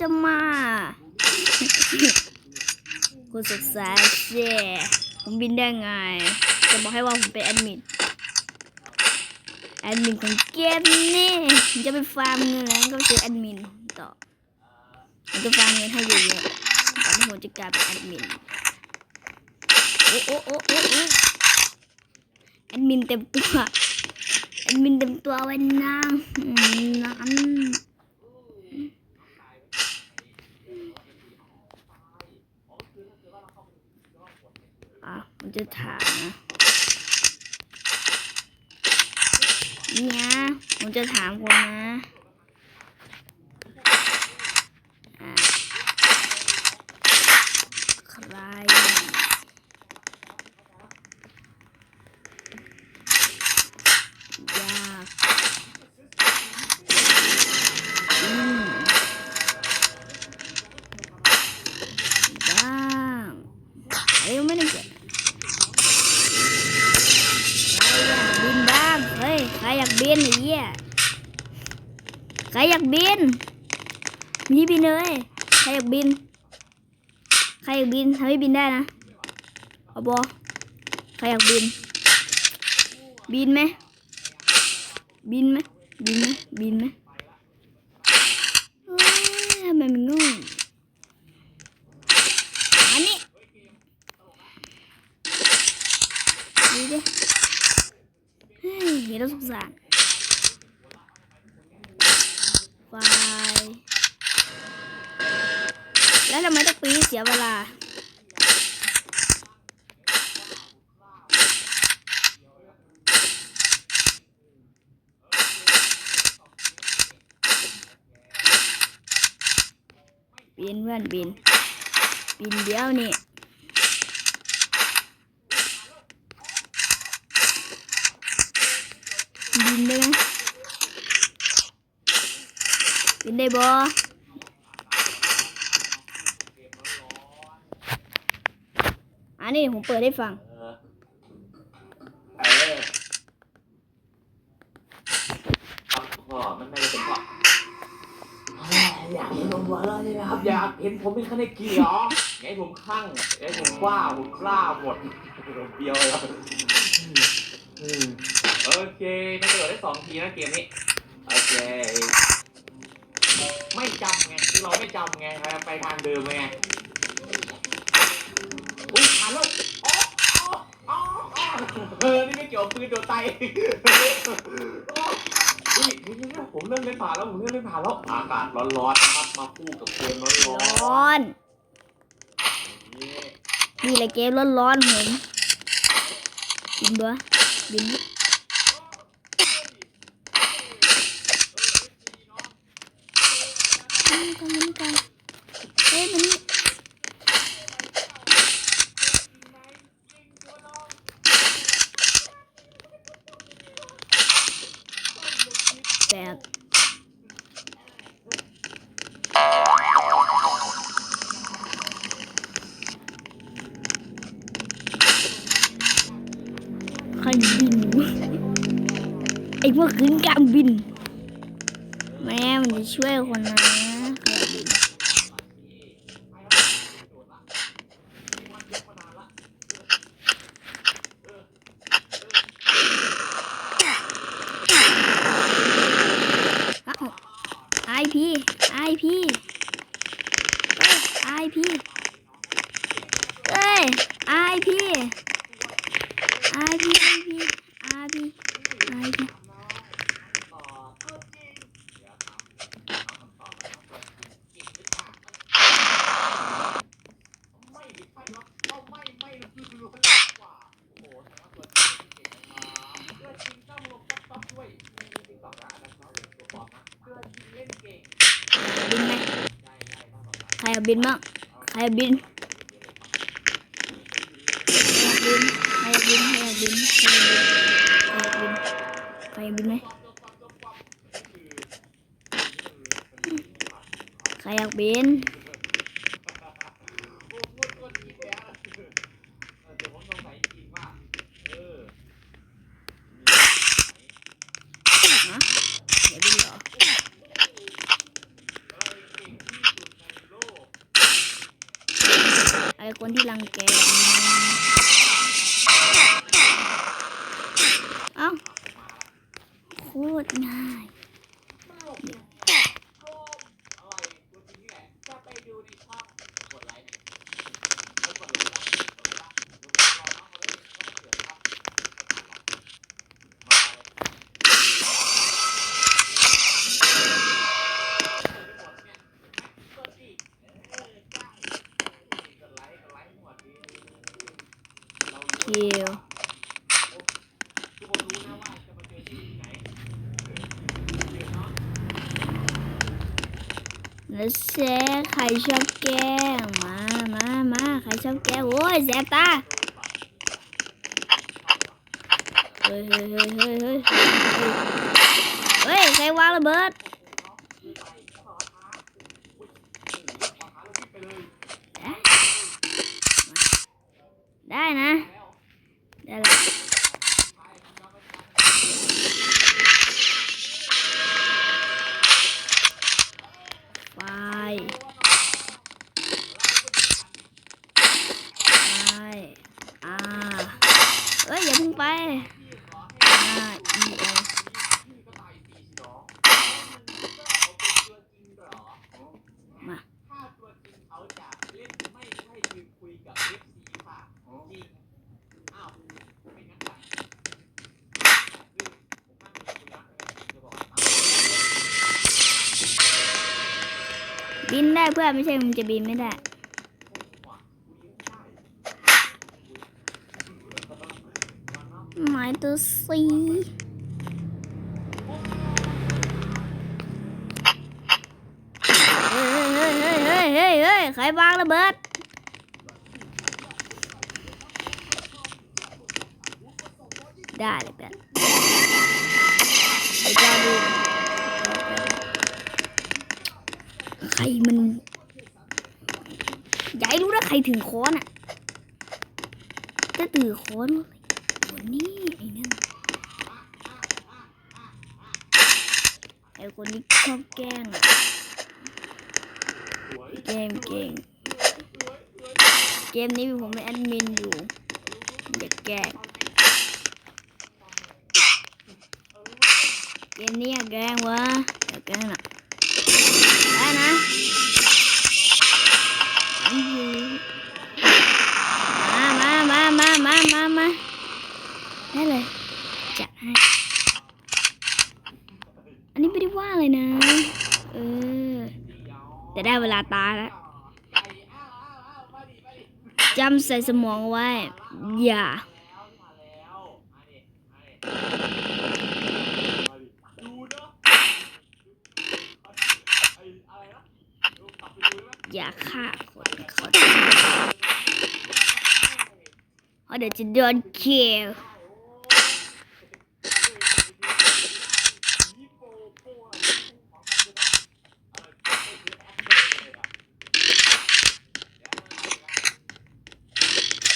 จะมาคุณศึกษาเช่ผมบินได้ไง จะบอกให้ว่าผมเป็นแอดมิน แอดมินของเกมนี่ผมจะไปฟาร์มเงินแล้วก็ไปซื้อแอดมินต่อผมจะฟาร์มเงินให้เยอะๆก่อนที่ผมจะกลายเป็นแอดมินโอ้โอ้โอ้โอ้โอ้แอดมินเต็มตัว แอดมินเต็มตัวไว้นางนั้นอะมัน จะถามนะเนี่ยผมจะถามคุณนะใคร ยากอืมบ้างเอ้ยไม่ได้เก็บใครอยากบินบ้าง เฮ้ย ใครอยากบินไอ้เหี้ย ใครอยากบิน มีบินเลย ใครอยากบิน ใครอยากบินทำให้บินได้นะเอาบอใครอยากบิน บินไหม บินไหม บินไหม บินไหมเฮ้ยทำไมมันโง่อันนี้ดูดิเฮ้ยเห็นแล้วสงสารไฟ แล้วทำไมต้องปีเสียเวลา บินเพื่อนบิน บินเดียวนี่บินได้ไหมบินได้บ่ นนี้ผมเปิดให้ฟังเออเออครับพ่อมันไม่ได้เป็นพ่ออยากเห็นผมหัวเราะใช่ไหมครับอยากเห็นผมเป็นคณะเกียร์ไงผมคลั่งไงผมกล้าผมกล้าหมดผมเบียวเลยโอเคน่าจะโดดได้สองทีนะเกมนี้โอเคไม่จำไงคือเราไม่จำไงไปทางเดิมไง ล้วอ๋ออ๋ออ๋ออ๋อเออ นี่ไม่เกี่ยวกับปืนโดนไตอุ้ยนี่นี่ผมเริ่มเล่นผ่านแล้ว ผมเริ่มเล่นผ่านแล้ว อากาศร้อนๆนะครับ มาคู่กับเกมร้อนร้อนๆนี่ นี่แหละเกมร้อนๆผมบินบ่บินดิมันกันมันกันเฮ้ยมันนี่ แปลกใครบิน ไอ้พวกขึ้นกลางบิน แม่มันจะช่วยคนนะใครบิน ไอ พีไอพีไอพีเอ้ยไอพีไอพีไอพีไอพีไอพีบินไหม ใครอาบินบ้างใครอยากบินใครอาบินใครอาบินใครอาบินใครอยากบินใครอยาบินไหมใครอยากบินฮะอยากบินเหรอ คนที่รังแกเอ้าโคตรง่าย อะไรตัวจริงนี่แหละจะไปดูในช่องกดไลค์กดไลค์กดไลค์กดไลค์กดไลค์รอน้องเขาเลยต้องเกิดครับมาเลยกดดิเออได้กดไลค์กดไลค์หมดดิเรารู้ คิว ทุกคนรู้นะว่าจะมาเจอที่ไหนเดี๋ยวเนาะ แล้วแซ่ใค รชอบแกล้งมามามาใครชอบแกล้งโอ้ยแสบตาเฮ้ยเฮ้ยเฮ้ยเฮ้ยเฮ้ยเฮ้ยใครวางระเบิดได้นะได้ละไฟไฟอ่าเอ้ยอย่าเพิ่งไปอ่าอีเอ มา ถ้าตัวจริงเขาจะเล่นไม่ใช่ยืนคุยกับ FC ค่ะจริง อ้าวเป็นงั้นไปคือผมนั่งคุยนะจะบอกอ้าว บินได้เพื่อนไม่ใช่มึงจะบินไม่ได้หมายตัวสีเฮ้ยเฮ้ยเฮ้ยเฮ้ยเฮ้ยใครวางระเบิดได้เลยเพื่อนเดี๋ยวจะดูใครมัน ใครถือค้อนอะจะถือค้อนวันนี้ไอ้นั่นไอ้คนที่ชอบแกล้งเกมเกมเกมนี้ผมเป็นแอดมินอยู่อย่าแกล้งเกมนี้อย่าแกล้งวะอย่าแกล้งนะ แต่ได้เวลาตายแล้วจำใส่สมองไว้ อย่ามาแล้วมาดิมาดิดูเนาะไอ้อะไรนะดูกลับไปดูได้ไหมอย่าฆ่าคนเขาเพราะเดี๋ยวจะโดนเคียว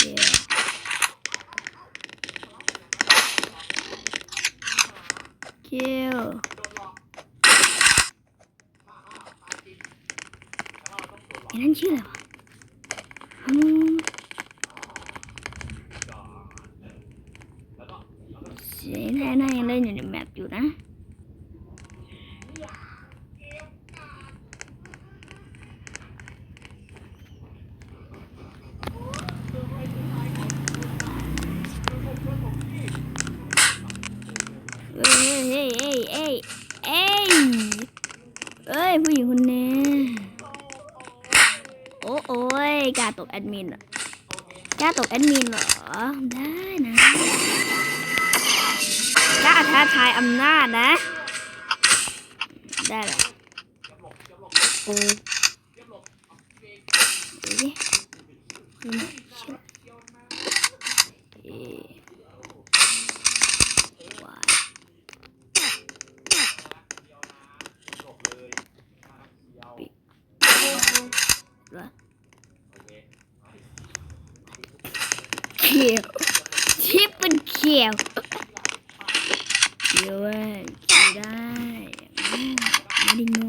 เคียว เคียวไอ้นั่นชื่ออะไรวะอืมเสียงแท้น่ายังเล่นอยู่ในแมปอยู่นะ เฮ้ยเฮ้ยเฮ้ยเฮ้ยเฮ้ยเอ้ยผู้หญิงคนนี้โอ้โอ้ยกล้าตกแอดมินเหรอกล้าตกแอดมินเหรอ ได้นะกล้าท้าทายอำนาจนะ ได้แหละโอ้ยดิคือมันเชื่อเอ๊ะวาย เหรอ เขียวที่เป็นเขียวเขียวเว้ยเขียวได้มไม่ได้โง่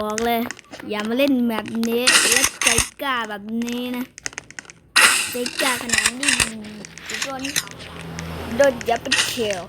บอกเลย อย่ามาเล่นแบบนี้และใจกล้าแบบนี้นะใจกล้าขนาดนี้ทุกคนี้โดนยับเป็นเขียว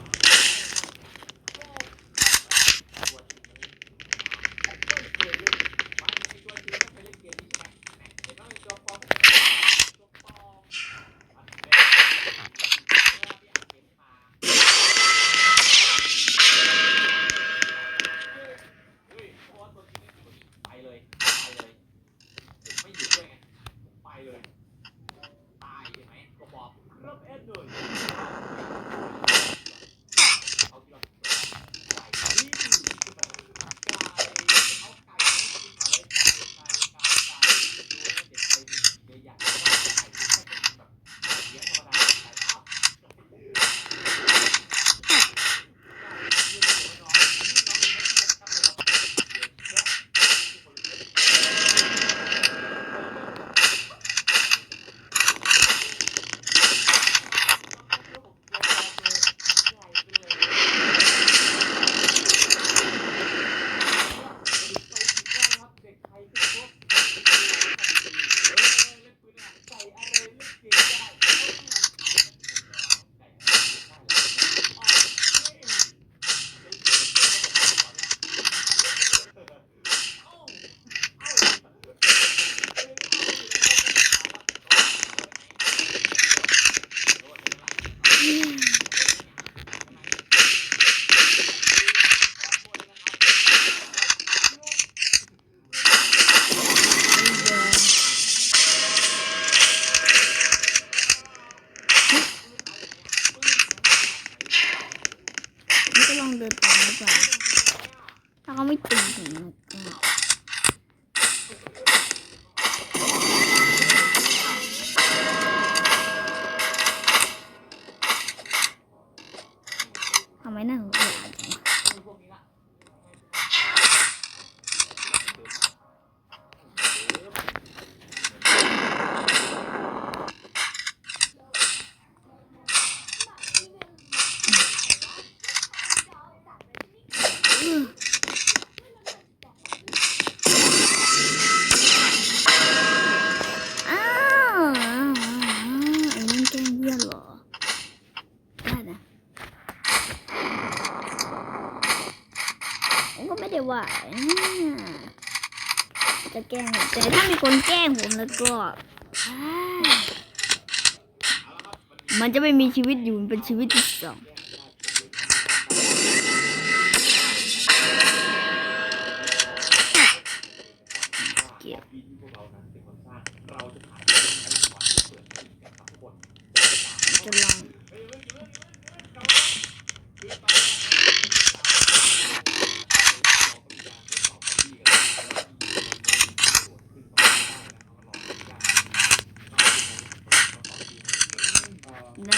จะแกล้งแต่ถ้ามีคนแกล้งผมแล้วก็ มันจะไม่มีชีวิตอยู่เป็นชีวิตที่สอง Ne?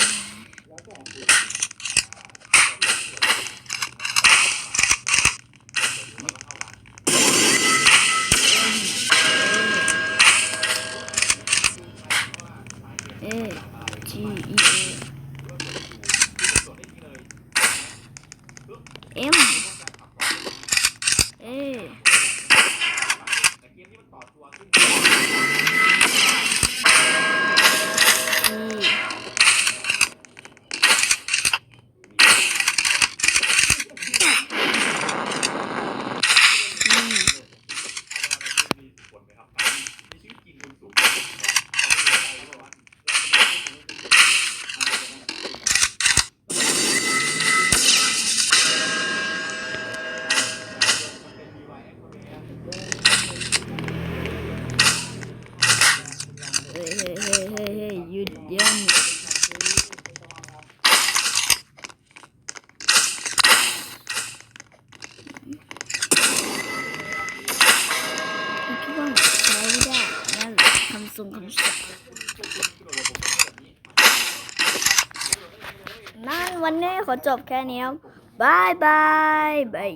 เฮ้ยเฮ้เฮ้เฮ้หยุดยั้งคิดว่าใช้ได้นั่นคำส่งคำสั่งนั่นวันนี้ขอจบแค่นี้บายบายบาย